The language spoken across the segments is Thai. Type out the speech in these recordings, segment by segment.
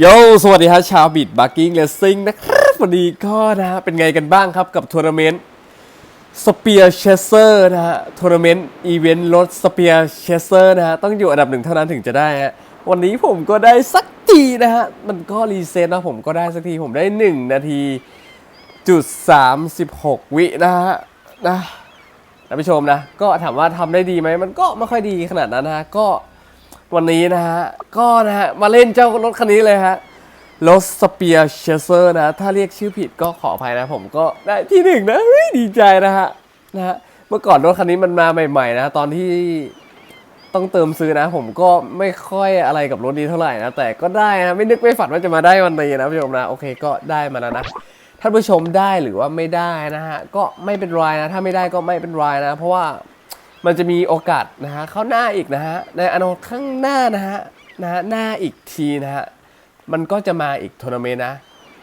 โย สวัสดีครับชาวบิดบักกิ้งเลสซิ่งนะครับวันนี้ก็นะฮะเป็นไงกันบ้างครับกับทัวร์นาเมนต์สเปียร์เชสเซอร์นะฮะทัวร์นาเมนต์อีเวนต์รถสเปียร์เชสเซอร์นะฮะต้องอยู่อันดับหนึ่งเท่านั้นถึงจะได้ฮะวันนี้ผมก็ได้สักทีนะฮะ มันก็รีเซ็ตนะผมก็ได้สักทีผมได้ 1 นาทีจุด36วินะฮะนะท่านผู้ชมนะ ก็ถามว่าทำได้ดีไหมมันก็ไม่ค่อยดีขนาดนั้นนะฮะก็ วันนี้นะฮะ ก็นะฮะ มาเล่นเจ้ารถคันนี้เลยฮะรถสเปียร์เชเซอร์นะ ถ้าเรียกชื่อผิดก็ขออภัยนะ ผมก็ได้ที่หนึ่งนะดีใจนะฮะนะฮะเมื่อก่อนรถคันนี้มันมาใหม่ๆนะ ตอนที่ต้องเติมซื้อนะ ผมก็ไม่ค่อยอะไรกับรถนี้เท่าไหร่นะ แต่ก็ได้นะ ไม่นึกไม่ฝันว่าจะมาได้วันนี้นะผู้ชมนะ โอเคก็ได้มาแล้วนะท่านผู้ชมได้หรือว่าไม่ได้นะฮะ ก็ไม่เป็นไรนะ ถ้าไม่ได้ก็ไม่เป็นไรนะ เพราะว่า มันจะมีโอกาสนะฮะเข้าหน้าอีกนะฮะในอนาคตข้างหน้านะฮะนะฮะหน้าอีกทีนะฮะมันก็จะมาอีกทัวร์นาเมนต์นะ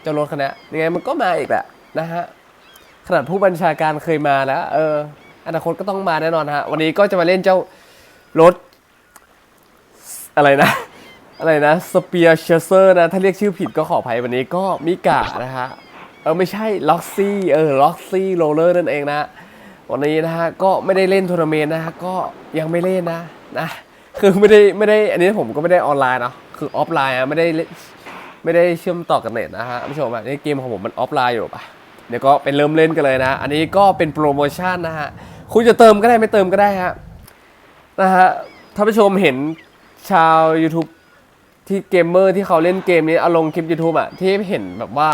จ้ารถคันนยังไงมันก็มาอีกแหละนะฮะขนาดผู้บัญชาการเคยมาแล้ว เออ อนาคตก็ต้องมาแน่นอนฮะ วันนี้ก็จะมาเล่นเจ้ารถ อะไรนะ อะไรนะสเปียร์เชเซอร์นะ ถ้าเรียกชื่อผิดก็ขออภัยวันนี้ก็มิกานะฮะ เออ ไม่ใช่ล็อกซี่ เออล็อกซี่โรลเลอร์นั่นเองนะ วันนี้นะฮะก็ไม่ได้เล่นทัวร์นาเมนต์นะฮะก็ยังไม่เล่นนะนะคือไม่ได้ไม่ได้อันนี้ผมก็ไม่ได้ออนไลน์เนาะคือออฟไลน์อะไม่ได้เล่นไม่ได้เชื่อมต่อกับเน็ตนะฮะผู้ชมอะนี่เกมของผมมันออฟไลน์อยู่ปะเดี๋ยวก็เป็นเริ่มเล่นกันเลยนะ อันนี้ก็เป็นโปรโมชั่นนะฮะคุณจะเติมก็ได้ไม่เติมก็ได้ฮะนะฮะท่านผู้ชมเห็นชาว YouTube ที่เกมเมอร์ที่เขาเล่นเกมนี้เอาลงคลิป YouTube อะที่เห็นแบบว่า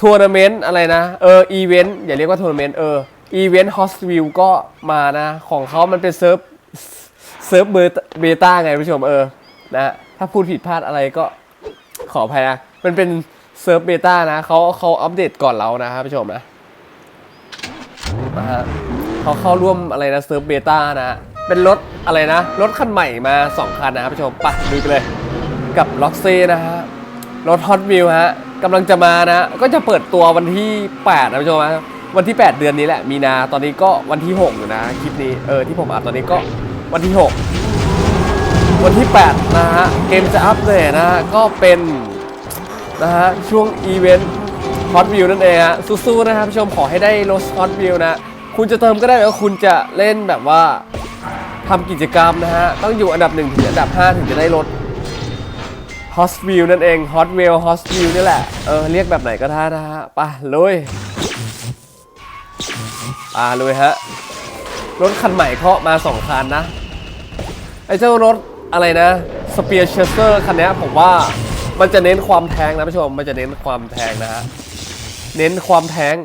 ทัวร์นาเมนต์อะไรนะเอออีเวนต์อย่าเรียกว่าทัวร์นาเมนต์เออ อีเวนต์ฮอสวิวก็มานะ ของเขามันเป็นเซิร์ฟเซิร์ฟเบเบต้าไงผู้ชมเออนะถ้าพูดผิดพลาดอะไรก็ขออภัยนะ มันเป็นเซิร์ฟเบต้านะเขาเขาอัปเดตก่อนเรานะครับผู้ชมนะนะฮะเขาเข้าร่วมอะไรนะเซิร์ฟเบต้านะเป็นรถอะไรนะ รถคันใหม่มา 2 คันนะครับผู้ชมไปดูกันเลยกับล็อกซี่นะฮะรถฮอตวิวฮะกำลังจะมานะ ก็จะเปิดตัววันที่ 8 นะผู้ชมนะ วันที่ 8 เดือนนี้แหละ มีนาตอนนี้ก็วันที่ 6 อยู่นะคลิปนี้เออที่ผมอัดตอนนี้ก็วันที่ 6 วันที่ 8 นะฮะ เกมจะอัปเดตนะฮะ ก็เป็นนะฮะ ช่วงอีเวนต์ฮอตวิวนั่นเองฮะสู้ๆนะครับผู้ชมขอให้ได้รถฮอตวิวนะ คุณจะเติมก็ได้หรือว่าคุณจะเล่นแบบว่าทำกิจกรรมนะฮะ ต้องอยู่อันดับ 1 ถึงอันดับ 5 ถึงจะได้รถฮอสวิวนั่นเองฮอตวิวฮอสวิวนี่แหละ เออ เรียกแบบไหนก็ได้นะฮะ ไปเลย ไปลุยฮะ รถคันใหม่เคาะมา2คันนะ ไอ้เจ้ารถอะไรนะสเปียร์เชสเตอร์คันนี้ผมว่ามันจะเน้นความแทงนะผู้ชม มันจะเน้นความแทงนะฮะ เน้นความแทง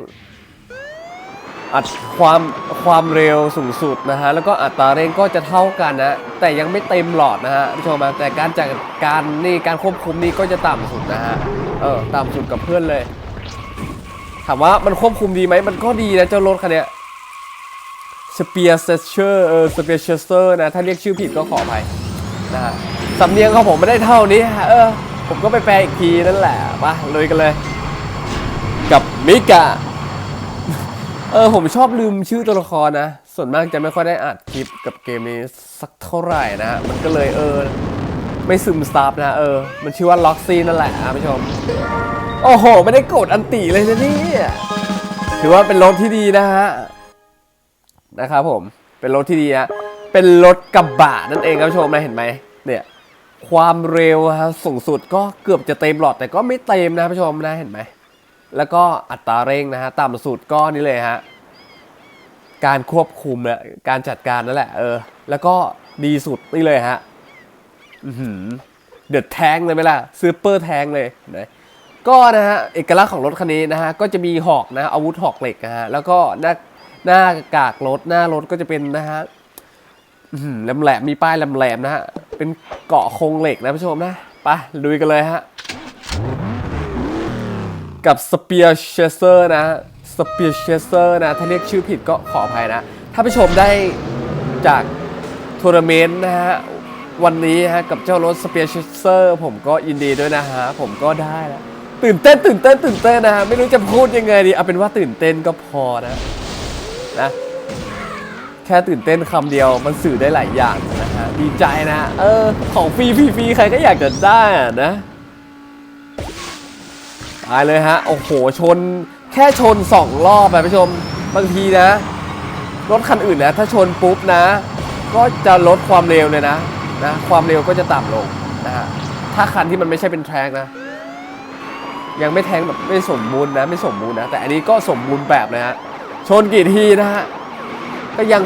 อัดความความเร็วสูงสุดนะฮะ แล้วก็อัตราเร่งก็จะเท่ากันนะ แต่ยังไม่เต็มหลอดนะฮะผู้ชมนะแต่การจัดการนี่การควบคุมนี่ก็จะต่ำสุดนะฮะ เออ ต่ำสุดกับเพื่อนเลย ถามว่ามันควบคุมดีไหม มันก็ดีนะเจ้ารถคันนี้ สเปียร์เซเชอร์เออสเปียร์เชสเตอร์นะ ถ้าเรียกชื่อผิดก็ขออภัยนะฮะสำเนียงของผมไม่ได้เท่านี้เออผมก็ไปแปลอีกทีนั่นแหละมาเลยกันเลย กับมิกะเออผมชอบลืมชื่อตัวละครนะ ส่วนมากจะไม่ค่อยได้อัดคลิปกับเกมนี้สักเท่าไหร่นะ มันก็เลยเออ ไม่ซึมซับนะเออ มันชื่อว่าล็อกซี่นั่นแหละนะผู้ชม โอ้โห ไม่ได้กดอันติเลยนะนี่ถือว่าเป็นรถที่ดีนะฮะ นะครับผมเป็นรถที่ดีฮะเป็นรถกระบะนั่นเองครับชมนะเห็นไหมเนี่ยความเร็วฮะสูงสุดก็เกือบจะเต็มหลอดแต่ก็ไม่เต็มนะผู้ชมนะเห็นไหมแล้วก็อัตราเร่งนะฮะต่ำสุดก็นี่เลยฮะการควบคุมเนี่ยการจัดการนั่นแหละเออ แล้วก็ดีสุดนี่เลยฮะเดือดแทงเลยไหมล่ะซูเปอร์แทงเลยนะก็นะฮะเอกลักษณ์ของรถคันนี้นะฮะก็จะมีหอกนะอาวุธหอกเหล็กนะฮะแล้วก็หน้า หน้ากากรถหน้ารถก็จะเป็นนะฮะอื้อหือแหลมมีป้ายแหลมๆนะฮะ เป็นเกาะโครงเหล็กนะผู้ชมนะไปลุยกันเลยฮะ กับสเปียร์เชสเซอร์นะสเปียร์เชสเซอร์นะ ถ้าเรียกชื่อผิดก็ขออภัยนะ ถ้าผู้ชมได้จากทัวร์นาเมนต์นะฮะ วันนี้ฮะ กับเจ้ารถสเปียร์เชสเซอร์ผมก็ยินดีด้วยนะฮะ ผมก็ได้แล้วตื่นเต้นตื่นเต้นตื่นเต้นนะฮะ ไม่รู้จะพูดยังไงดี เอาเป็นว่าตื่นเต้นก็พอนะ นะ แค่ตื่นเต้นคำเดียวมันสื่อได้หลายอย่างนะฮะดีใจนะ เออ ของฟรีฟรีฟรีใครก็อยากจะได้นะตายเลยฮะ โอ้โห ชนแค่ชนสองรอบอะผู้ชม บางทีนะ รถคันอื่นนะ ถ้าชนปุ๊บนะ ก็จะลดความเร็วเลยนะนะ ความเร็วก็จะต่ำลงนะฮะ ถ้าคันที่มันไม่ใช่เป็นแทร็กนะยังไม่แทงแบบไม่สมบูรณ์นะ ไม่สมบูรณ์นะ แต่อันนี้ก็สมบูรณ์แบบเลยฮะ ชนกี่ทีนะฮะ ก็ยัง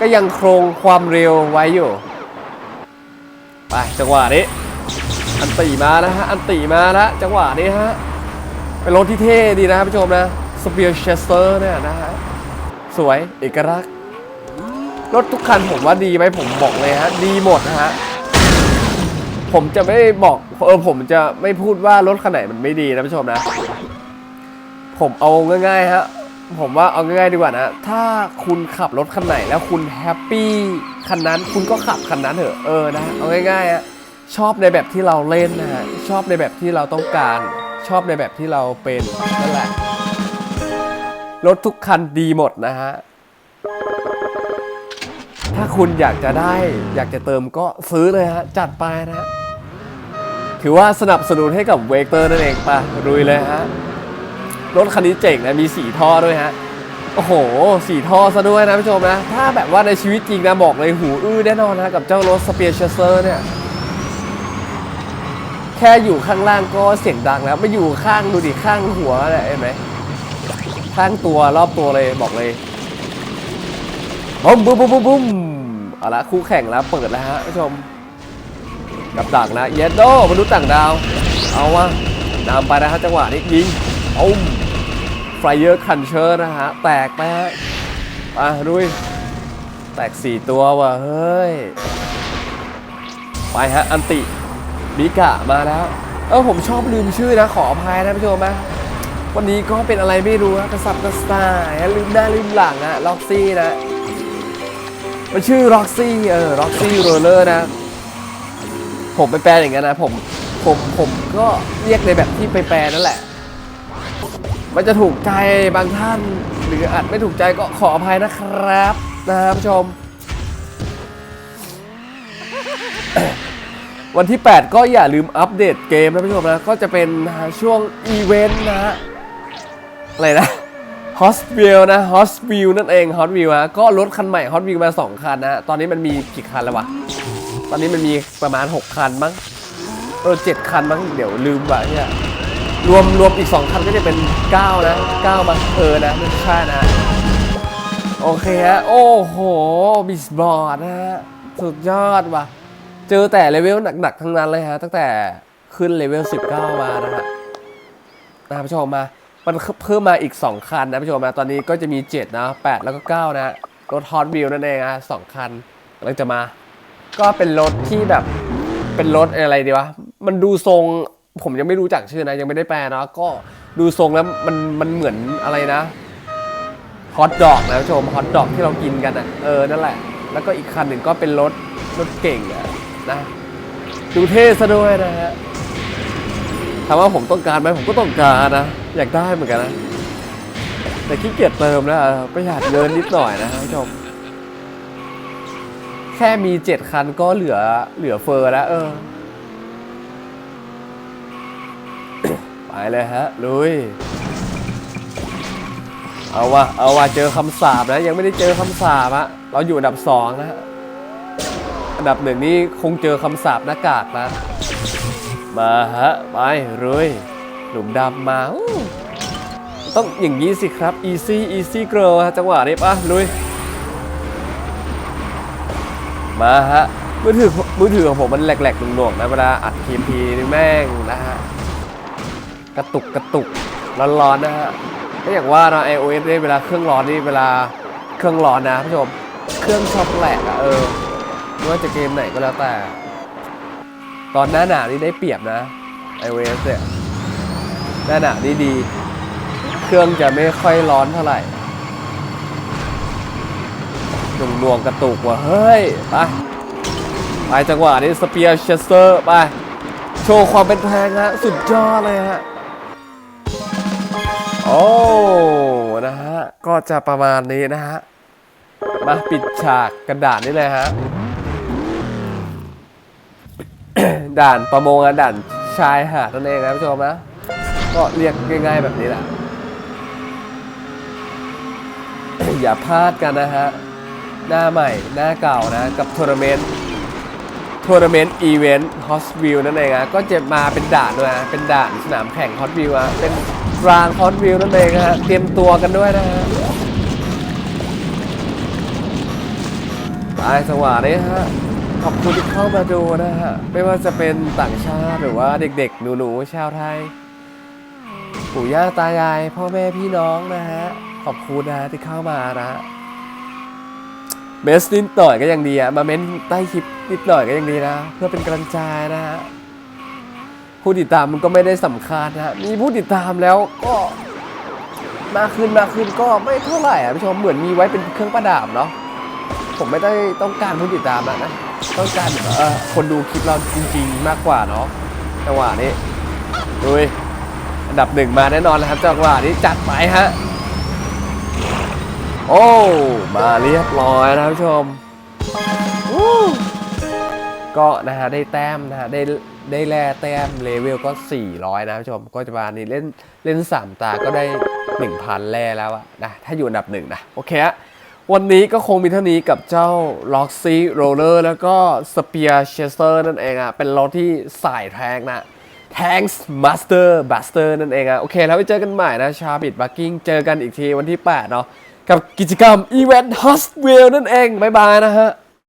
ก็ยังโครงความเร็วไว้อยู่ ไปจังหวะนี้ อันตีมานะฮะ อันตีมาแล้วจังหวะนี้ฮะ เป็นรถที่เท่ดีนะผู้ชมนะสเปียร์เชสเตอร์เนี่ยนะฮะ สวยเอกลักษณ์รถทุกคันผมว่าดีไหมผมบอกเลยฮะ ดีหมดนะฮะ ผมจะไม่บอกเออผมจะไม่พูดว่ารถคันไหนมันไม่ดีนะผู้ชมนะ ผมเอาง่ายๆฮะ ผมว่าเอาง่ายๆดีกว่านะ ถ้าคุณขับรถคันไหนแล้วคุณแฮปปี้คันนั้นคุณก็ขับคันนั้นเถอะเออนะเอาง่ายๆฮะชอบในแบบที่เราเล่นนะฮะชอบในแบบที่เราต้องการ ชอบในแบบที่เราเป็นนั่นแหละรถทุกคันดีหมดนะฮะถ้าคุณอยากจะได้อยากจะเติมก็ซื้อเลยฮะจัดไปนะฮะถือว่าสนับสนุนให้กับเวกเตอร์นั่นเองปะรุยเลยฮะ รถคันนี้เจ๋งนะมีสีท่อด้วยฮะโอ้โหสีท่อซะด้วยนะผู้ชมนะ ถ้าแบบว่าในชีวิตจริงนะบอกเลยหูอื้อแน่นอนนะกับเจ้ารถสเปียร์เชเซอร์เนี่ยแค่อยู่ข้างล่างก็เสียงดังแล้วไม่อยู่ข้างดูดิข้างหัวเนี่ยเห็นไหมข้างตัวรอบตัวเลยบอกเลยบุ้มบุ้มบุ้มบุ้มบุ้มเอาละคู่แข่งแล้วเปิดแล้วฮะผู้ชมกับดักนะเยดโดมนุษย์ต่างดาว เอาวะนำไปนะฮะจังหวะนี้ยิงอุ้ม ฟเยอร์คันเชอร์นะฮะ แตกไปฮะไปดุยแตกสี่ตัวว่ะ เฮ้ย ไปฮะ อันติ มิกะมาแล้ว เออผมชอบลืมชื่อนะ ขออภัยนะผู้ชมนะวันนี้ก็เป็นอะไรไม่รู้นะกระสับกระส่ายลืมหน้าลืมหลังอะล็อกซี่นะมันชื่อล็อกซี่เออล็อกซี่โรเลอร์นะ ผมไปแปลอย่างนั้นนะผมผมผมก็เรียกในแบบที่ไปแปลนั่นแหละ มันจะถูกใจบางท่าน หรืออาจไม่ถูกใจก็ขออภัยนะครับนะครับผู้ชม วันที่ 8 ก็อย่าลืมอัปเดตเกมนะผู้ชมนะ ก็จะเป็นช่วงอีเวนต์นะฮะอะไรนะฮอสวิลนะฮอสวิลนั่นเองฮอสวิลฮะก็รถคันใหม่ฮอสวิลมา 2 คันนะตอนนี้มันมีกี่คันแล้ววะ ตอนนี้มันมีประมาณ 6 คันมั้งเออเจ็ดคันมั้งเดี๋ยวลืมว่ะเนี่ย รวมรวมอีก 2คันก็จะเป็น 9 นะ9มั้งเออนะไม่ใช่นะ โอเคฮะ โอ้โห บิสบอร์ดนะฮะ สุดยอดว่ะ เจอแต่เลเวลหนักๆ ทั้งนั้นเลยฮะ ตั้งแต่ขึ้นเลเวล 19 มานะฮะนะผู้ชมมา มันเพิ่มมาอีก 2 คันนะผู้ชมนะตอนนี้ก็จะมี 7 นะ 8 แล้วก็ 9 นะรถฮอตวิวนั่นเองนะสองคันกำลังจะมา ก็เป็นรถที่แบบเป็นรถอะไรดีวะ มันดูทรง ผมยังไม่รู้จักชื่อนะยังไม่ได้แปลนะก็ดูทรงแล้วมันมันเหมือนอะไรนะฮอตดอกนะชมฮอตดอกที่เรากินกันอะเออนั่นแหละ แล้วก็อีกคันหนึ่งก็เป็นรถรถเก่งอะนะดูเท่ซะด้วยนะฮะถามว่าผมต้องการไหมผมก็ต้องการนะ อยากได้เหมือนกันนะ แต่ขี้เกียจเติมนะประหยัดเงินนิดหน่อยนะท่านผู้ชม แค่มีเจ็ดคันก็เหลือเหลือเฟอร์แล้วเออ ไปเลยฮะ ลุย เอาวะเอาวะเจอคำสาบนะ ยังไม่ได้เจอคำสาบอะเราอยู่อันดับสองนะฮะอันดับหนึ่งนี่คงเจอคำสาบหน้ากากนะมาฮะ ไปลุยหลุมดำมาต้องอย่างนี้สิครับ easy easy girl จังหวะนี้ปะลุย มาฮะ มือถือมือถือของผมมันแหลกๆหน่วงๆนะเวลาอัดคลิปทีนี่แม่งนะฮะ กระตุกกระตุกร้อนๆนะฮะก็อย่างว่าเนาะ iOS เนี่ยเวลาเครื่องร้อนนี่เวลาเครื่องร้อนนะผู้ชมเครื่องชอบแหลกอะเออไม่ว่าจะเกมไหนก็แล้วแต่ ตอนหน้าหนาวนี่ได้เปรียบนะ iOS เนี่ยหน้าหนาวนี่ดี เครื่องจะไม่ค่อยร้อนเท่าไหร่หน่วงหน่วงกระตุกว่ะเฮ้ยไปไปจังหวะนี้สเปียร์เชสเตอร์ไปโชว์ความเป็นแพงฮะสุดยอดเลยฮะ โอ้ นะฮะ ก็จะประมาณนี้นะฮะ มาปิดฉากกระดาษนี่เลยฮะ ด่านประมงด่านชายหาดนั่นเองนะผู้ชมนะ ก็เรียกง่ายๆแบบนี้แหละ อย่าพลาดกันนะฮะ หน้าใหม่ หน้าเก่านะ กับทัวร์นาเมนต์ทัวร์นาเมนต์อีเวนต์ฮอสวิวนั่นเองอะก็จะมาเป็นด่านด้วยนะ เป็นด่านสนามแข่งฮอตวิวอะเป็น รางฮอตวิวนั่นเองฮะ เตรียมตัวกันด้วยนะฮะไปสวัสดีฮะ ขอบคุณที่เข้ามาดูนะฮะ ไม่ว่าจะเป็นต่างชาติหรือว่าเด็กๆ หนูๆ ชาวไทย ปู่ย่าตายาย พ่อแม่พี่น้องนะฮะ ขอบคุณนะที่เข้ามานะเมสนิดหน่อยก็ยังดีอะมาเม้นใต้คลิปนิดหน่อยก็ยังดีนะ เพื่อเป็นกำลังใจนะฮะ ผู้ติดตามมันก็ไม่ได้สำคัญนะมีผู้ติดตามแล้วก็มากขึ้นมากขึ้นก็ไม่เท่าไหร่อะผู้ชมเหมือนมีไว้เป็นเครื่องประดับเนาะผมไม่ได้ต้องการผู้ติดตามนะนะต้องการแบบเออคนดูคลิปเราจริง ๆ มากกว่าเนาะจังหวะนี้ดูอันดับหนึ่งมาแน่นอนนะครับจังหวะนี้จัดไปฮะโอ้มาเรียบร้อยนะท่านผู้ชมก็นะฮะได้แต้มนะฮะได้ ได้แร่แต้มเลเวลก็ 400 นะผู้ชม ก็จะมานี่เล่นเล่น 3 ตาก็ได้ 1,000 แร่แล้วอะนะถ้าอยู่อันดับหนึ่งนะ โอเคฮะวันนี้ก็คงมีเท่านี้กับเจ้า Roxy Roller แล้วก็ Spear Chaser นั่นเองอะเป็นรถที่สายแทงนะ Tanks Master Buster นั่นเองอะโอเค แล้วไปเจอกันใหม่นะชาบิดบักกิ้งเจอกันอีกทีวันที่ 8 เนาะกับกิจกรรม Event h o s t w e l l นั่นเอง บ๊ายบายนะฮะ